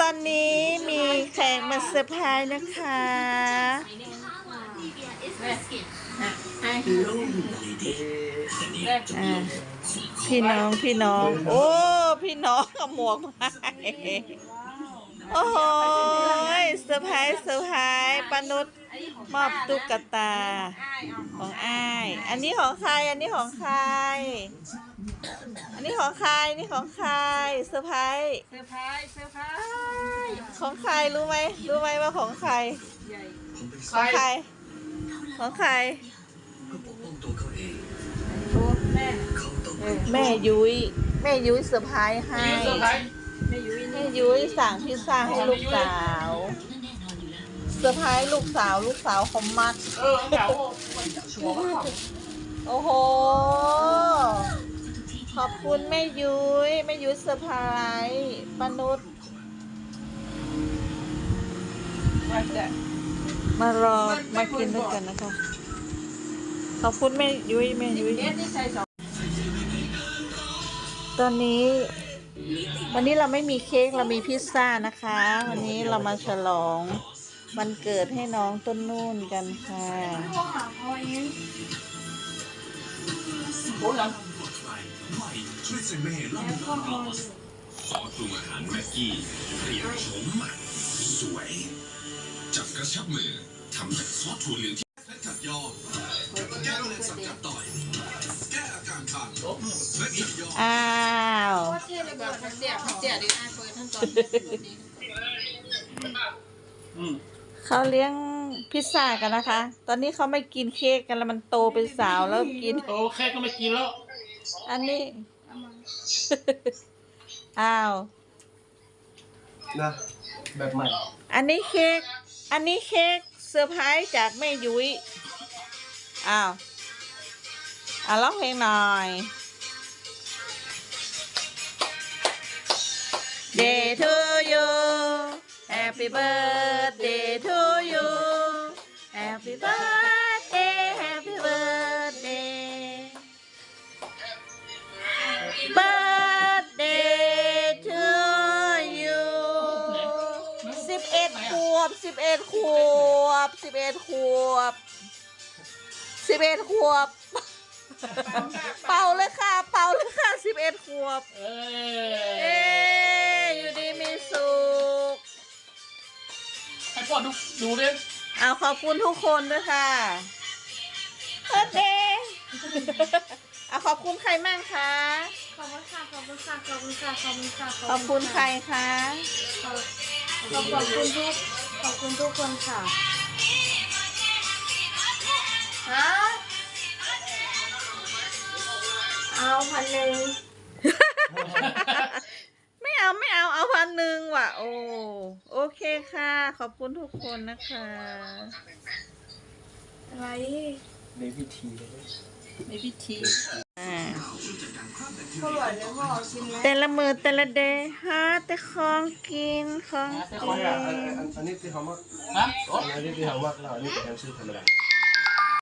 ตอนนี้มีแขกมาเซอร์ไพรส์นะคะ อ่าพี่น้องพี่น้อง โอ้ พี่น้องกับหมวกมา โอ้โหยเซอร์ไพรส์เซอร์ไพรส์ปานุษมอบตุ๊กตา ของอ้าย อันนี้ของใคร อันนี้ของใคร อันนี้ของใคร นี่ของใครเซอร์ไพรส์เซอร์ไพรส์เซอร์ไพรส์ของใครรู้ไหมรู้ไหมว่าของใครใหญ่ของใคร ของใครโอ้แม่แม่ยุ้ยแม่ยุ้ยเซอร์ไพรส์ให้ แม่ยุ้ยุ้ยสั่งพิซซ่าให้ลูกสาวเซอร์ไพรส์ลูกสาวลูกสาวเขามักเออเหงาโอ้โห ขอบคุณแม่ยุ้ยแม่ยุ้ยเซอร์ไพรส์ปนุษว่าจะมารอมากินด้วยกันนะคะ ขอบคุณแม่ยุ้ยแม่ยุ้ยตอนนี้ วันนี้เราไม่มีเค้กเรามีพิซซ่านะคะ วันนี้เรามาฉลองวันเกิดให้น้องต้นนุ่นกันค่ะโอ้ยยังช่วยเซเม่ล่ำลอสซอสปรุงอาหารแม็กกี้เปลี่ยนโฉมใหม่สวย จับกระชับมือทำจากซอสถั่วเหลืองที่และจัดยอแก้โรคสับจัดต่อย แก้อาการคันและจัดยอ ดอ้าวเท่เลยแบบเสียบเสียบดีไอเฟิร์นทั้งตอนอืมเขาเลี้ยงพิซซ่ากันนะคะ ตอนนี้เขาไม่กินเค้กกันแล้วมันโตเป็นสาวแล้วกิน โอเคก็ไม่กินแล้ว อันนี้ อ้าว นะแบบใหม่อันนี้เค้ก อันนี้เค้กเซอร์ไพรส์จากแม่ยุ้ย อ้าว อะร้องเพลงหน่อย Day to you Happy birthday to you Happy birthday Happy birthday Birthday to you สิบเอ็ดขวบสิบเอ็ดขวบสิบเอ็ดขวบสิบเอ็ดขวบ เป่าเลยค่ะ เป่าเลยค่ะสิบเอ็ดขวบ เอเดูดูดิเอาขอบคุณทุกคนด้วยค่ะเบิร์ดเดย์เอาขอบคุณใครมั่งคะขอบคุณค่ะขอบคุณค่ะขอบคุณค่ะขอบคุณค่ะขอบคุณใครคะขอบขอบคุณทุกขอบคุณทุกคนค่ะฮะเอาพันหนึ่งไม่ เอาไม่เอาเอาพันหนึ่งว่ะ โอ้โอเคค่ะ ขอบคุณทุกคนนะคะ อะไรในวิธีมีพิธีอ่าพ่อหวานเลยพ่อชิมไหมแต่ละมือแต่ละเดย์หาแต่ของกินของอันกินี้อันนอันอันนี้ที่เขามากฮะอันนี้ที่เขามากเราอันนี้เป็นชื่อธรรมดา